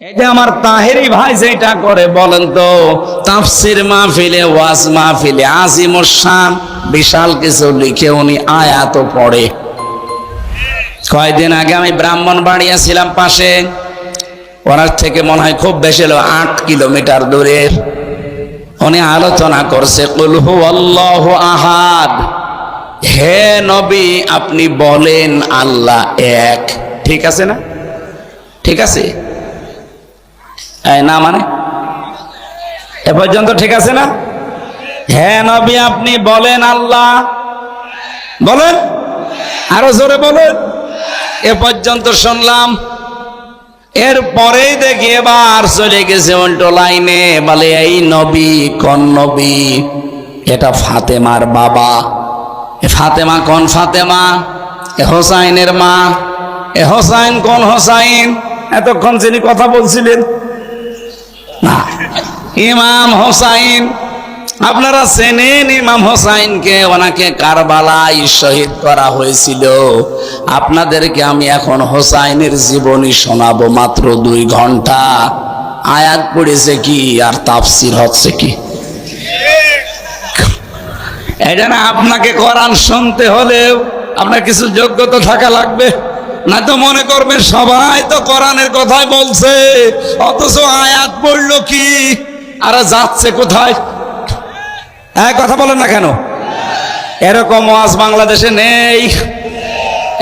যে আমার তাহেরি ভাই যেটা করে বলেন তো, তাফসির মাহফিলে, ওয়াজ মাহফিলে আজিম শান বিশাল কিছু লিখে উনি আয়াত পড়ে। কয়দিন আগে আমি ব্রাহ্মণ ছিলাম পাশে। ওনার থেকে মনে হয় খুব বেশি হলো আট কিলোমিটার দূরের। উনি আলোচনা করছে কুলহু আল্লাহ আহাদ। হে নবী, আপনি বলেন আল্লাহ এক। ঠিক আছে না? ঠিক আছে? না মানে? এ পর্যন্ত ঠিক আছে না? হ্যাঁ নবী, আপনি বলেন আল্লাহ। বলেন? আরও জোরে বলেন। এ পর্যন্ত শুনলাম। এরপরেই দেখি এবার চলে গেছে উল্টো লাইনে, বলে, এই নবী, কোন নবী? এটা ফাতেমার বাবা। এ ফাতেমা কোন ফাতেমা? এ হোসাইনের মা। এ হোসাইন কোন হোসাইন? এতক্ষণ যিনি কথা বলছিলেন ইমাম হোসাইন, আপনারা চেনেন ইমাম হোসাইনকে, ওনাকে কারবালায় শহীদ করা হয়েছিল। আপনাদেরকে আমি এখন হোসাইনের জীবনী শোনাবো মাত্র দুই ঘণ্টা। আয়াত পড়েছে কি আর তাফসির হচ্ছে কি? এটা না, আপনাকে কোরআন শুনতে হলেও আপনার কিছু যোগ্যতা থাকা লাগবে। না তো মনে করবেন সবাই তো কোরআনের কথাই বলছে, অথচ আয়াত পড়ল কি? আর যাচ্ছে কোথায়? হ্যাঁ কথা বলেন না কেন? এরকম ওয়াজ বাংলাদেশে নেই।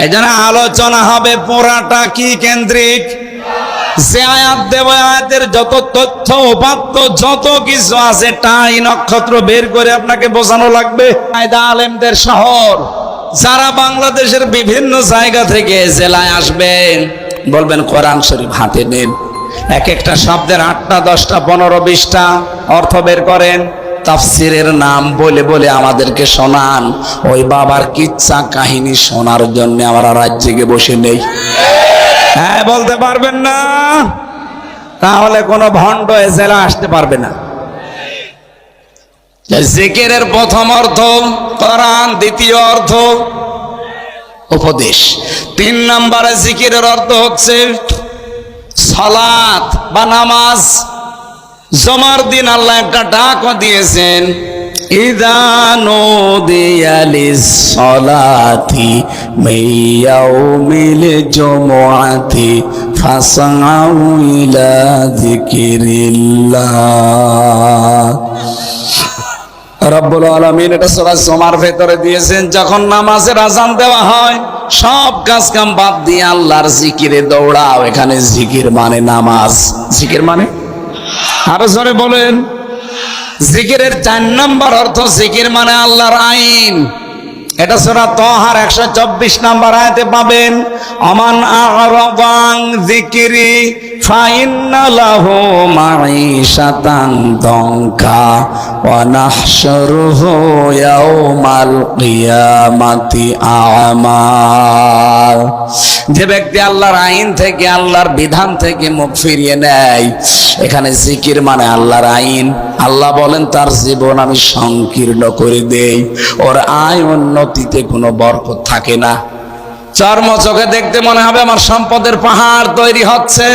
এই আলোচনা হবে পোড়াটা কি কেন্দ্রিক? যে আয়াত দেব আয়াতের যত তথ্য, উপাত্ত যত কিছু আছে টাই নক্ষত্র বের করে আপনাকে বোঝানো লাগবে। আলেমদের শহর, যারা বাংলাদেশের বিভিন্ন জায়গা থেকে জেলায় আসবেন, বলবেন কোরআন শরীফ হাতে নেন। এক একটা শব্দের আটটা, দশটা, পনেরো, বিশটা অর্থ বের করেন। তাফসিরের নাম বলে বলে আমাদেরকে শোনান। ওই বাবার কিচ্ছা কাহিনী শোনার জন্য আমরা রাজ্যে বসে নেই। হ্যাঁ বলতে পারবেন না? তাহলে কোনো ভণ্ড জেলা আসতে পারবে না। জিকিরের প্রথম অর্থ, কোরআন, দ্বিতীয় অর্থ, উপদেশ। তিন নম্বরে জিকিরের অর্থ হচ্ছে সালাত বা নামাজ। জমার দিন আল্লাহ একটা ডাকও দিয়েছেন ইদানো ইলা যিকিরিল্লাহ। রব্বুল আলমিন এটা সোরা সোমার ভেতরে দিয়েছেন, যখন নামাজের আজান দেওয়া হয়, সব কাজ কাম বাদ দিয়ে আল্লাহর জিকিরে দৌড়াও, এখানে জিকির মানে নামাজ। জিকির মানে? আরও জোরে বলেন। জিকিরের চার নম্বর অর্থ জিকির মানে আল্লাহর আইন। এটা সোনা তোহার একশো চব্বিশ নাম্বার আয়তে পাবেন, অমান আরবাং জিকিরি ফাইন্নালাহু মাঈশাতান দঙ্কা ওয়া নাহশুরুহু ইয়াউমাল কিয়ামাতি আ'মা যে ব্যক্তি আল্লাহর আইন থেকে, আল্লাহর বিধান থেকে মুখ ফিরিয়ে নেয়, এখানে জিকির মানে আল্লাহর আইন। আল্লাহ বলেন, তার জীবন আমি সংকীর্ণ করে দেই, ওর আয় উন্নতিতে কোনো বরকত থাকে না। চর্ম চোখে দেখতে মনে হবে আমার সম্পদের পাহাড় তৈরি হচ্ছে।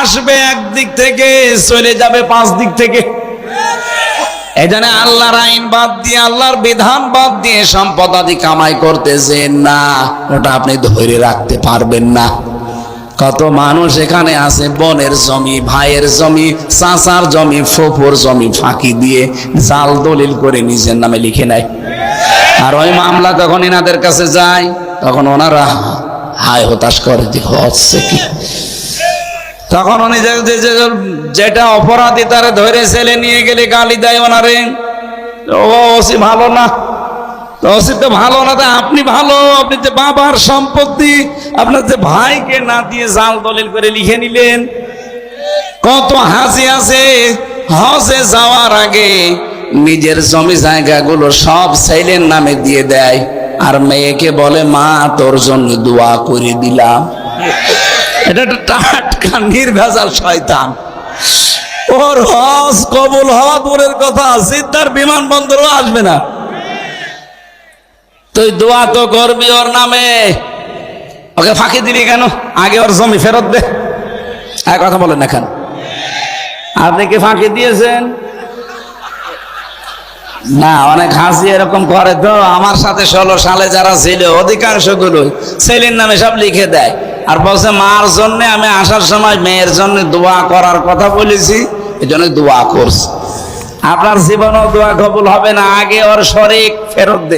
আসবে একদিক থেকে, চলে যাবে পাঁচ দিক থেকে। এই জন্য আল্লাহর আইন বাদ দিয়ে, আল্লাহর বিধান বাদ দিয়ে সম্পদ আদি কামাই করতেছেন না। ওটা আপনি ধরে রাখতে পারবেন না। কত মানুষ এখানে আছে, বোনের জমি, ভাইয়ের জমি, চাচার জমি ফুপুর জমি ফাঁকি দিয়ে জাল দলিল করে নিজের নামে লিখে নেয়। আর ওই মামলা তখন এনাদের কাছে যায়, তখন ওনারা হায় হতাশ করে যে হচ্ছে কি। তখন উনি যেটা অপরাধী তারা ধরে ছেলে নিয়ে গেলে গালি দেয় ওনারে। ও, ওসি ভালো না। ওসি তো ভালো না, তা আপনি ভালো, আপনি যে বাবার সম্পত্তি, আপনার যে ভাইকে না দিয়ে জাল দলিল করে লিখে নিলেন। কত হাসি আছে। হজে যাওয়ার আগে নিজের জমি জায়গাগুলো সব ছেলের নামে দিয়ে দেয়। আর মেয়েকে বলে, মা, তোর জন্য দোয়া করে দিলাম। এটা একটা টাটকা নির্ভেজাল শয়তান। ওর হজ কবুল হওয়া দূরের কথা, সিদ্ধার বিমানবন্দরও আসবে না। তুই দোয়া তো করবি ওর নামে। ওকে ফাঁকি দিবি কেন? আগে ওর জমি ফেরত দে। হ্যাঁ কথা বলেন এখন। আপনি কি ফাঁকি দিয়েছেন? না, অনেক হাসি এরকম করে। তো আমার সাথে ষোলো সালে যারা ছিল অধিকাংশ গুলোই ছেলের নামে সব লিখে দেয়। আর বলছে, মার জন্য আমি আসার সময় মেয়ের জন্য দোয়া করার কথা বলেছি এই জন্য দোয়া করছি। আপনার জীবনও দোয়া কবুল হবে না, আগে ওর শরিক ফেরত দে।